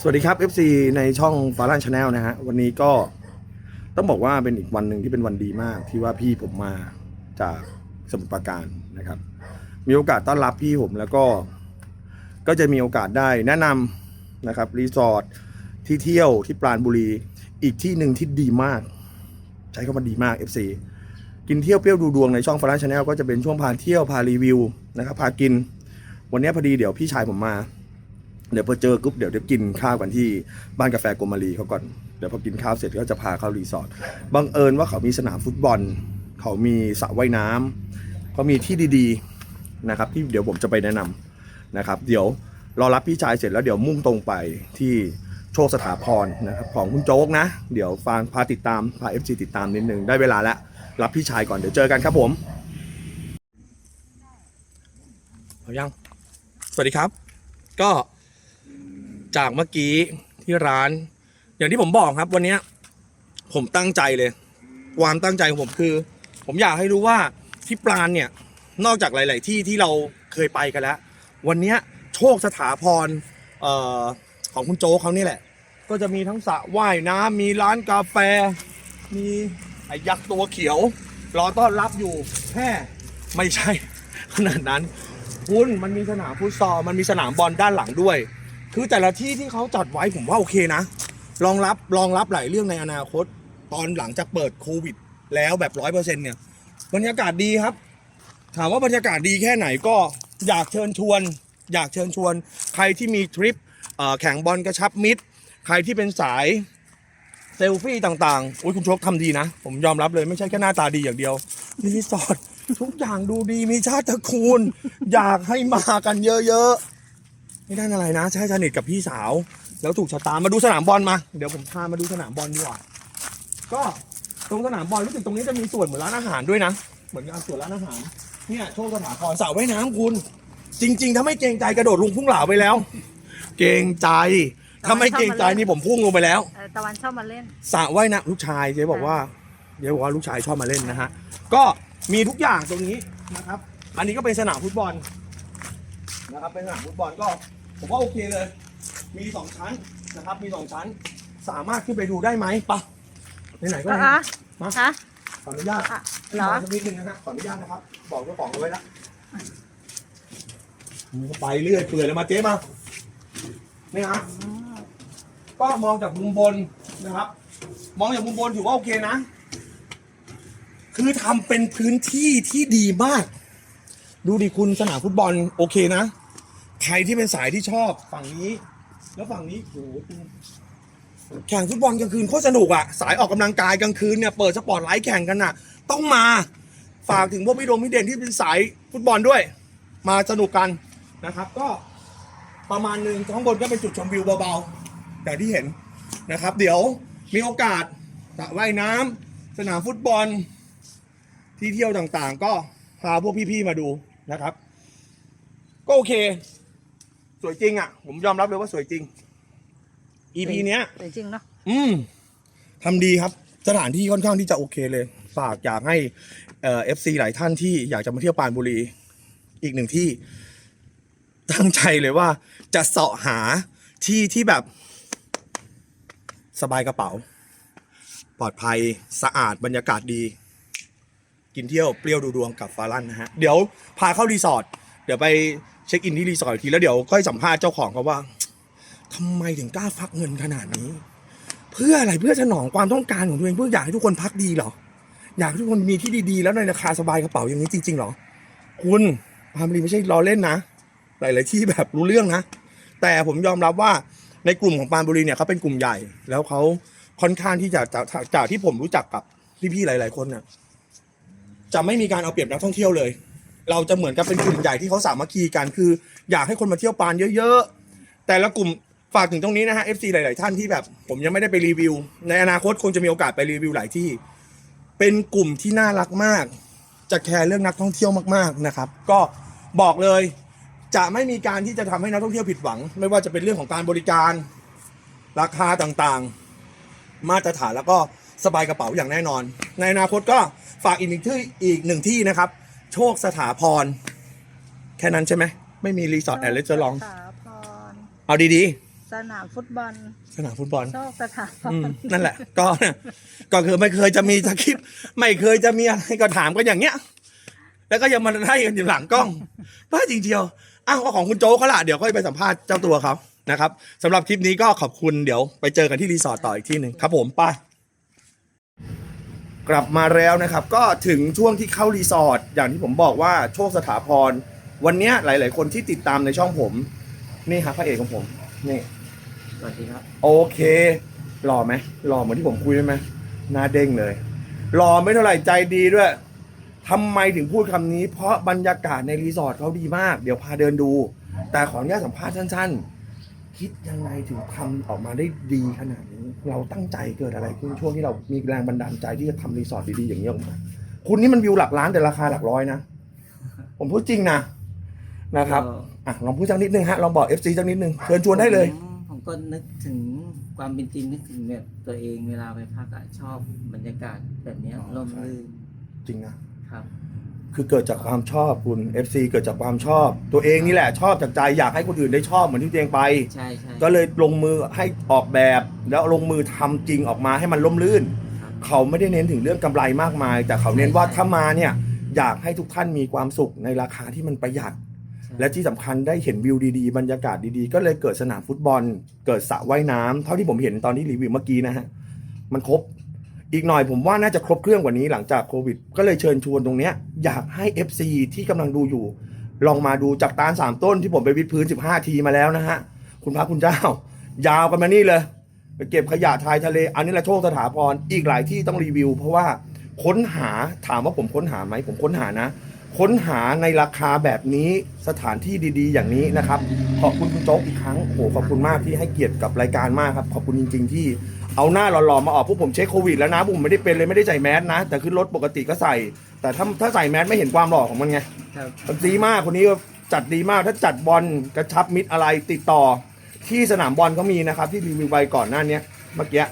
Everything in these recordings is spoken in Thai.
สวัสดีครับ FC ในช่องฟารันชาแนลนะฮะ วันนี้ก็ต้องบอกว่าเป็นอีกวันหนึ่งที่เป็นวันดีมาก ที่ว่าพี่ผมมาจากสมุทรปราการนะครับ มีโอกาสต้อนรับพี่ผมแล้วก็ก็จะมีโอกาสได้แนะนำนะครับรีสอร์ทที่เที่ยวที่ปราณบุรี อีกที่หนึ่งที่ดีมาก ใช้คำว่าดีมาก FC กินเที่ยวเปรี้ยวดูดวงในช่องฟารันชาแนลก็จะเป็นช่วงพาเที่ยวพารีวิวนะครับพากิน วันนี้พอดีเดี๋ยวพี่ชายผมมา เดี๋ยวพอเจอปุ๊บเดี๋ยวจะกินข้าวกันที่บ้านกาแฟโกมารีเขาก่อน เดี๋ยวพอกินข้าวเสร็จก็จะพาเข้ารีสอร์ทบังเอิญว่าเขามีสนามฟุตบอล เขามีสระว่ายน้ำเขามีที่ดีๆนะครับที่เดี๋ยวผมจะไปแนะนำนะครับ เดี๋ยวรอรับพี่ชายเสร็จแล้วเดี๋ยวมุ่งตรงไปที่โชคสถาพรนะครับของคุณโจ๊กนะ เดี๋ยวฟังพาติดตามพาเอฟซีติดตามนิดนึงได้เวลาแล้วรับพี่ชายก่อนเดี๋ยวเจอกันครับผมเอายังสวัสดีครับ ก็ จากเมื่อกี้ที่ร้าน อย่างที่ผมบอกครับ วันนี้ผมตั้งใจเลย ความตั้งใจของผมคือ ผมอยากให้รู้ว่าที่ปราณเนี่ย นอกจากหลาย ๆ ที่ที่เราเคยไปกันแล้ว วันนี้โชคสถาพรออของคุณโจเขานี่แหละ ก็จะมีทั้งสระว่ายน้ำมีร้านกาแฟ มีไอ้ยักษ์ตัวเขียวรอต้อนรับอยู่แค่ไม่ใช่ ขนาดนั้นคุณมันมีสนามฟุตซอลมันมีสนามบอลด้านหลังด้วย คือแต่ละที่ที่เขาจัดไว้ผมว่าโอเคนะรองรับรองรับหลายเรื่องในอนาคต ตอนหลังจากเปิดโควิด แล้วแบบร้อยเปอร์เซ็นต์เนี่ยบรรยากาศดีครับ ถามว่าบรรยากาศดีแค่ไหนก็อยากเชิญชวน อยากเชิญชวน ใครที่มีทริปแข่งบอลกระชับมิตร ใครที่เป็นสายเซลฟี่ต่างๆโอ้ยคุณโชคทำดีนะ ผมยอมรับเลยไม่ใช่แค่หน้าตาดีอย่างเดียวรีสอร์ททุกอย่างดูดีมีชาติตระกูล อยากให้มากันเยอะๆ ไม่ได้อะไรนะ ใช่สนิทกับพี่สาว แล้วถูกชะตามาดูสนามบอลมา เดี๋ยวผมพามาดูสนามบอลดีกว่า ก็ตรงสนามบอลรู้สึกตรงนี้จะมีส่วนเหมือนร้านอาหารด้วยนะ เหมือนกับส่วนร้านอาหาร เนี่ยโชคสถาพรสระว่ายน้ำคุณ จริง ๆ ถ้าไม่เกรงใจกระโดดลงพุ่งเหลาไปแล้ว เกรงใจถ้าไม่เกรงใจนี่ผมพุ่งลงไปแล้วเออตะวันชอบมาเล่นสระว่ายน้ำลูกชายเจ๊บอกว่าเจ๊บอกว่าลูกชายชอบมาเล่นนะฮะก็มีทุกอย่างตรงนี้นะครับ อันนี้ก็เป็นสนามฟุตบอลนะครับเป็นสนามฟุตบอลก็ ผมว่าโอเคเลย มีสองชั้นนะครับ มีสองชั้น สามารถขึ้นไปดูได้ไหมปะไหนๆก็อะไหนฮะมาฮะขออนุญาตอะเหรอขสักนิดนึงนะฮะขออนุญาตนะครับ บอกเจ้าของเอาไว้แล้วไปเรื่อยเปื่อยเลยมาเจ๊มานี่ฮะก็มองจากมุมบนนะครับ มองจากมุมบนถือว่าโอเคนะ คือทำเป็นพื้นที่ที่ดีมาก ดูดิคุณสนามฟุตบอลโอเคนะใครที่เป็นสายที่ชอบฝั่งนี้ แล้วฝั่งนี้โอ้โหแข่งฟุตบอลกลางคืนโคตรสนุกอะสายออกกำลังกายกลางคืนเนี่ยเปิดสปอร์ตไลท์แข่งกันอะต้องมาฝากถึงพวกพี่โดมพี่เด่นที่เป็นสายฟุตบอลด้วย มาสนุกกันนะครับ ก็ประมาณหนึ่งข้างบนก็เป็นจุดชมวิวเบาๆอย่างที่เห็นนะครับ เดี๋ยวมีโอกาสสระว่ายน้ำสนามฟุตบอลที่เที่ยวต่างๆ ก็พาพวกพี่ๆมาดูนะครับ ก็โอเค สวยจริงอะ ผมยอมรับเลยว่าสวยจริง EP เนี้ย แต่จริงเนาะอืมทำดีครับ สถานที่ค่อนข้างที่จะโอเคเลย ฝากอยากให้เอ่อฟซีหลายท่านที่อยากจะมาเที่ยวปรานบุรี อีกหนึ่งที่ ตั้งใจเลยว่า จะเสาะหาที่ที่แบบ สบายกระเป๋า ปลอดภัยสะอาดบรรยากาศดี กินเที่ยวเปรี้ยวดูดวงกับฟาลันนะฮะ เดี๋ยวพาเข้ารีสอร์ทเดี๋ยวไป เช็คอินที่รีสอร์ทอีกทีแล้วเดี๋ยวค่อยสัมภาษณ์เจ้าของเขาว่าทำไมถึงกล้าฟักเงินขนาดนี้ เพื่ออะไรเพื่อสนองความต้องการของตัวเองเพื่ออยากให้ทุกคนพักดีเหรอ อยากให้ทุกคนมีที่ดีๆ แล้วในราคาสบายกระเป๋าอย่างนี้จริงๆเหรอ คุณพามรีไม่ใช่ล้อเล่นนะ หลายๆที่แบบรู้เรื่องนะ แต่ผมยอมรับว่าในกลุ่มของปานบุรีเนี่ยเขาเป็นกลุ่มใหญ่ แล้วเขาค่อนข้างที่จะจากจากจากที่ผมรู้จักกับพี่ๆหลาย ๆ คนเนี่ยจะไม่มีการเอาเปรียบนักท่องเที่ยวเลย เราจะเหมือนกับเป็นกลุ่มใหญ่ที่เขาสามัคคีกันคือ อยากให้คนมาเที่ยวปรานเยอะๆ แต่ละกลุ่มฝากถึงตรงนี้นะฮะ FC หลาย ๆ ท่านที่แบบ ผมยังไม่ได้ไปรีวิว ในอนาคตคงจะมีโอกาสไปรีวิวหลายที่ เป็นกลุ่มที่น่ารักมาก จะแคร์เรื่องนักท่องเที่ยวมากๆนะครับ ก็บอกเลย จะไม่มีการที่จะทำให้นักท่องเที่ยวผิดหวัง ไม่ว่าจะเป็นเรื่องของการบริการ ราคาต่างๆ มาตรฐานแล้วก็สบายกระเป๋าอย่างแน่นอน ในอนาคตก็ฝากอีกหนึ่งที่อีกหนึ่งที่นะครับ โชคสถาพร แค่นั้นใช่ไหม ไม่มีรีสอร์ทแอนด์เลสเจอร์ลองสาพรเอาดีสนามฟุตบอลสนามฟุตบอล โชคสถาพอืมรนั่นแหละ ก็ ก็คือไม่เคยจะมีสคริปต์ไม่เคยจะมีอะไรก็ถามกันอย่างเงี้ย แล้วก็ยังมาให้กันอยู่หลังกล้องบ้าจริงเดียวอ้าวก็ของคุณโจ๊กเขาละเดี๋ยวค่อยไปสัมภาษณ์เจ้าตัวเขานะครับสำหรับคลิปนี้ก็ขอบคุณเดี๋ยวไปเจอกันที่รีสอร์ทต่ออีกที่หนึ่งครับผมไป กลับมาแล้วนะครับ ก็ถึงช่วงที่เข้ารีสอร์ทอย่างที่ผมบอกว่าโชคสถาพร วันเนี้ยหลาย ๆ คนที่ติดตามในช่องผม นี่ครับพระเอกของผม นี่สวัสดีครับ โอเคหล่อไหมหล่อเหมือนที่ผมคุยได้ไหมหน้าเด้งเลยหล่อไม่เท่าไหร่ใจดีด้วยทำไมถึงพูดคำนี้ เพราะบรรยากาศในรีสอร์ทเขาดีมาก เดี๋ยวพาเดินดู แต่ขออนุญาตสัมภาษณ์สั้น ๆ คิดยังไงถึงทำออกมาได้ดีขนาดนี้ เราตั้งใจเกิดอะไรขึ้นช่วงที่เรามีแรงบันดาลใจที่จะทำรีสอร์ทดีๆอย่างนี้ออกมา คุณนี่มันวิวหลักล้านแต่ราคาหลักร้อยนะ ผมพูดจริงนะนะครับก็อะลองพูดสักนิดนึงฮะลองบอก FC สักนิดนึงเชิญชวนได้เลยผมผมก็นึกถึงความเป็นจริงนึกถึงแบบตัวเองเวลาไปพักอะชอบบรรยากาศแบบเนี้ยอ๋อร่มใช่รื่นจริงนะครับ คือเกิดจากความชอบคุณ FC เกิดจากความชอบ ตัวเองนี่แหละชอบจากใจอยากให้คนอื่นได้ชอบเหมือนที่ตัวเองไป ใช่ใช่ ก็เลยลงมือให้ออกแบบ แล้วลงมือทำจริงออกมาให้มันล่มลื่น ครับเขาไม่ได้เน้นถึงเรื่องกำไรมากมาย แต่เขาเน้นว่าถ้ามาเนี่ยอยากให้ทุกท่านมีความสุขในราคาที่มันประหยัดใช่และที่สำคัญได้เห็นวิวดีๆ บรรยากาศดีๆ ก็เลยเกิดสนามฟุตบอล เกิดสระว่ายน้ำเท่าที่ผมเห็นตอนที่รีวิวเมื่อกี้นะฮะมันครบ อีกหน่อยผมว่าน่าจะครบเครื่องกว่านี้หลังจากโควิด ก็เลยเชิญชวนตรงเนี้ยอยากให้ FC ที่กำลังดูอยู่ ลองมาดูจากตาลสามต้นที่ผมไปวิดพื้น 15 ทีมาแล้วนะฮะ คุณพระคุณเจ้า ยาวกันมานี่เลยไปเก็บขยะทายทะเล อันนี้แหละโชคสถาพรอีกหลายที่ต้องรีวิว เพราะว่าค้นหาถามว่าผมค้นหาไหมผมค้นหานะ ค้นหาในราคาแบบนี้สถานที่ดีๆ อย่างนี้นะครับ ขอบคุณคุณโจ๊กอีกครั้งโอ้โหขอบคุณมากที่ให้เกียรติกับรายการมากครับ ขอบคุณจริง ๆ ที่ เอาหน้าหล่อๆมาออกพวกผมเช็คโควิดแล้วนะผมไม่ได้เป็นเลยไม่ได้ใส่แมสนะ แต่ขึ้นรถปกติก็ใส่ แต่ถ้าถ้าใส่แมสไม่เห็นความหล่อของมันไงครับมันดีมากคนนี้ก็จัดดีมากถ้าจัดบอลกระชับมิตรอะไรติดต่อ ที่สนามบอลเขามีนะครับ ที่รีวิวไปก่อนหน้าเนี้ยเมื่อกี้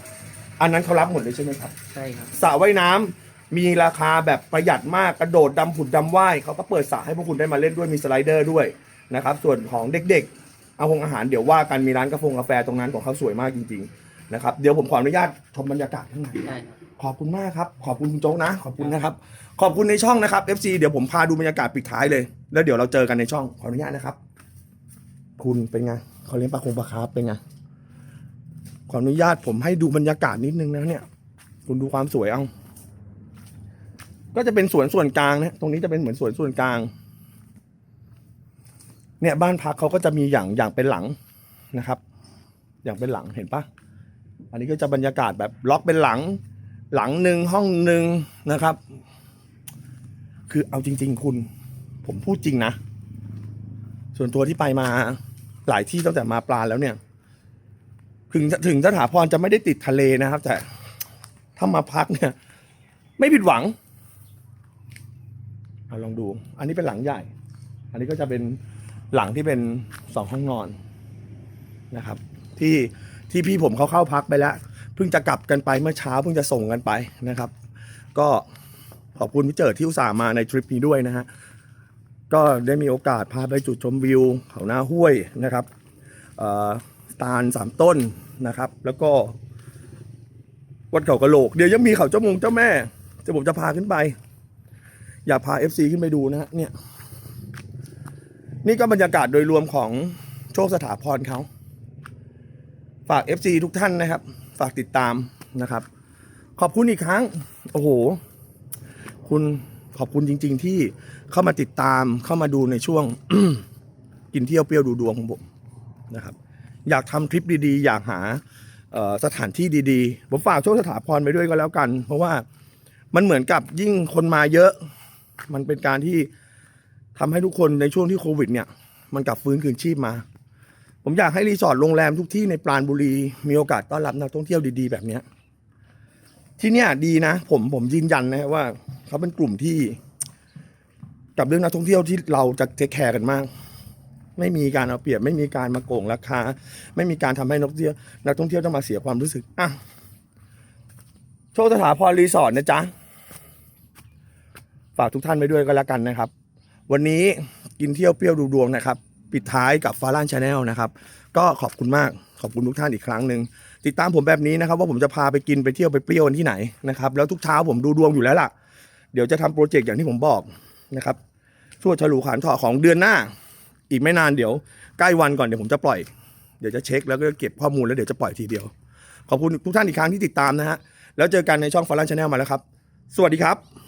อันนั้นเขารับหมดเลยใช่ไหมครับใช่ครับสระว่ายน้ำมีราคาแบบประหยัดมากกระโดดดำผุดดำว่ายเขาก็เปิดสระให้พวกคุณได้มาเล่นด้วยมีสไลเดอร์ด้วยนะครับส่วนของเด็กๆ เอาหงอาหารเดี๋ยวว่ากันมีร้านกาแฟกาแฟตรงนั้นของเขาสวยมากจริงๆ นะครับเดี๋ยวผมขออนุญาตชมบรรยากาศข้างในได้ครับ ขอบคุณมากครับขอบคุณคุณโจ๊กนะ ขอบคุณนะครับ ขอบคุณในช่องนะครับ FC เดี๋ยวผมพาดูบรรยากาศปิดท้ายเลย แล้วเดี๋ยวเราเจอกันในช่องขออนุญาตนะครับ คุณเป็นไงเขาเลี้ยงปลาคงปลาคาร์ฟเป็นไงขออนุญาตผมให้ดูบรรยากาศนิดนึงนะเนี่ย คุณดูความสวยเอา ก็จะเป็นสวนส่วนกลางนะตรงนี้จะเป็นเหมือนสวนส่วนกลาง เนี่ยบ้านพักเขาก็จะมีอย่างอย่างเป็นหลังนะครับ อย่างเป็นหลังเห็นปะ อันนี้ก็จะบรรยากาศแบบล็อกเป็นหลัง หลังหนึ่งห้องหนึ่งนะครับ คือเอาจริง ๆ คุณ ผมพูดจริงนะ ส่วนตัวที่ไปมาหลายที่ตั้งแต่มาปลาแล้วเนี่ย ถึงถึงสถาพรจะไม่ได้ติดทะเลนะครับ แต่ถ้ามาพักเนี่ย ไม่ผิดหวังเอาลองดู อันนี้เป็นหลังใหญ่ อันนี้ก็จะเป็นหลังที่เป็นสองห้องนอนนะครับ ที่ ที่พี่ผมเขาเข้าพักไปแล้วเพิ่งจะกลับกันไปเมื่อเช้าเพิ่งจะส่งกันไปนะครับ ก็ขอบคุณพี่เจิดที่อุตส่าห์มาในทริปนี้ด้วยนะฮะก็ได้มีโอกาสพาไปจุดชมวิวเขาหน้าห้วยนะครับตาลสามต้นนะครับ แล้วก็วัดเขากระโหลก เดี๋ยวยังมีเขาเจ้ามงเจ้าแม่เดี๋ยวผมจะพาขึ้นไป อยากพา FC ขึ้นไปดูนะฮะเนี่ย นี่ก็บรรยากาศโดยรวมของโชคสถาพรเขา ฝาก FC ทุกท่านนะครับ ฝากติดตามนะครับ ขอบคุณอีกครั้ง โอ้โห คุณขอบคุณจริง ๆ ที่เข้ามาติดตามเข้ามาดูในช่วง กินเที่ยวเปรี้ยวดูดวงของผมนะครับ อยากทำทริปดีๆ อยากหาสถานที่ดีๆ ผมฝากโชคสถาพรไปด้วยก็แล้วกัน เพราะว่ามันเหมือนกับยิ่งคนมาเยอะ มันเป็นการที่ทำให้ทุกคนในช่วงที่โควิด เนี่ย มันกลับฟื้นคืนชีพมา ผมอยากให้รีสอร์ทโรงแรมทุกที่ในปราณบุรี มีโอกาสต้อนรับนักท่องเที่ยวดีๆ แบบเนี้ยที่เนี่ยดีนะ ผมผมยืนยันนะว่าเขาเป็นกลุ่มที่ กับเรื่องนักท่องเที่ยวที่เราจะเทคแคร์กันมาก ไม่มีการเอาเปรียบ ไม่มีการมาโกงราคา ไม่มีการทำให้นักท่องเที่ยวนักท่องเที่ยวต้องมาเสียความรู้สึกอะโชคสถาพรรีสอร์ทนะจ๊ะฝากทุกท่านไปด้วยก็แล้วกันนะครับ วันนี้กินเที่ยวเปรี้ยวดูดวงนะครับ ปิดท้ายกับฟาร่านชาแนลนะครับ ก็ขอบคุณมากขอบคุณทุกท่านอีกครั้งหนึ่งติดตามผมแบบนี้นะครับ ว่าผมจะพาไปกินไปเที่ยวไปเปรี้ยวที่ไหนนะครับ แล้วทุกเช้าผมดูดวงอยู่แล้วล่ะ เดี๋ยวจะทำโปรเจกต์อย่างที่ผมบอกนะครับช่วฉลูขานถอของเดือนหน้า อีกไม่นานเดี๋ยวใกล้วันก่อนเดี๋ยวผมจะปล่อย เดี๋ยวจะเช็คแล้วก็เก็บข้อมูลแล้วเดี๋ยวจะปล่อยทีเดียว ขอบคุณทุกท่านอีกครั้งที่ติดตามนะฮะแล้วเจอกันในช่องฟาร์ลันชาแนลมาแล้วครับ สวัสดีครับ